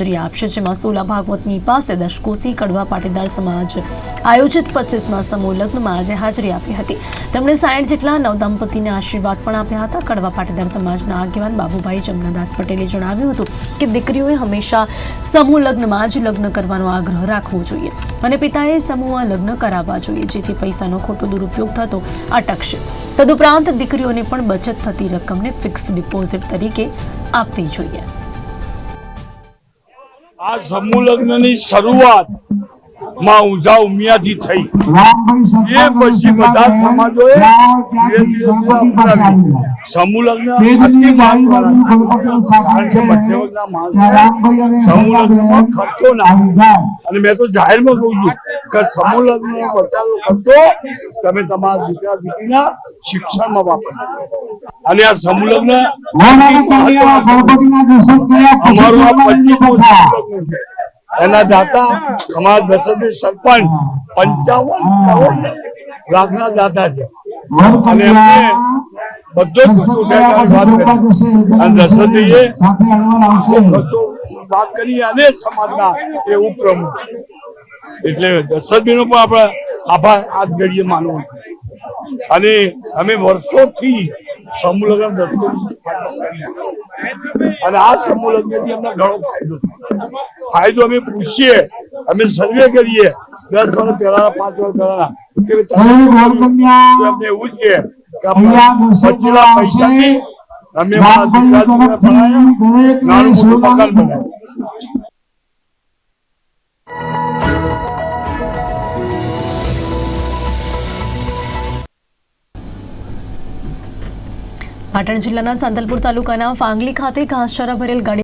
આપશે જેમાં સોલા ભાગવતની પાસે દશકોસી કડવા પાટીદાર સમાજ આયોજિત પચીસમાં સમૂહ લગ્નમાં આજે હાજરી આપી હતી. તેમણે સાઠ જેટલા નવદંપતિને આશીર્વાદ પણ આપ્યા હતા. કડવા પાટીદાર સમાજના આગેવાન બાબુભાઈ જમનાદાસ પટેલે જણાવ્યું હતું કે દીકરીઓએ હંમેશા સમૂહ લગ્નમાં જ લગ્ન કરવાનો આગ્રહ રાખવો જોઈએ અને પિતાએ સમૂહમાં લગ્ન કરાવવા જોઈએ, જેથી પૈસાનો ખોટો દુરુપયોગ થતો અટકશે. તદુપરાંત દીકરીઓને પણ બચત થતી રકમને ફિક્સ ડિપોઝિટ તરીકે આપવી જોઈએ. આ સમૂહ લગ્નની શરૂઆતમાં ઉઝા ઉમિયાથી થઈ. એ પછી બધા સમાજોએ સમૂહ લગ્ન ખર્ચો ના. અને મેં તો જાહેરમાં કહું છું કે સમૂહ લગ્ન ખર્ચો. તમે તમારા દીકરા દીકરીના શિક્ષણમાં વાપરવા અને આ સંલગ્ન આ એના દાતા અમારા દસદી સરપંચ, પંચાવન કરોડ લાખના દાતા છે. અને એમને બધો જ ખર્ચો વાત કરી અને સમાજના એ ઉપપ્રમુખ એટલે એટલે દસદીનો પણ આપણે આભાર આજ ઘડીએ માનવો. અને અમે વર્ષોથી સમૂહલગ્ન અને આ સમૂહ લગ્નથી અમને ઘણો ફાયદો ફાયદો અમે પૂછીએ અમે સર્વે કરીએ. દસ વર્ષ પહેલા પાંચ વર્ષ પહેલા. અમને એવું છે કે પૈસાથી અમે નાનું મોટું મકાન બનાવ્યું પાટણ જિલ્લાના સાંતલપુર તાલુકાના ફાંગલી ખાતે ઘાસચારા ભરેલ ગાડી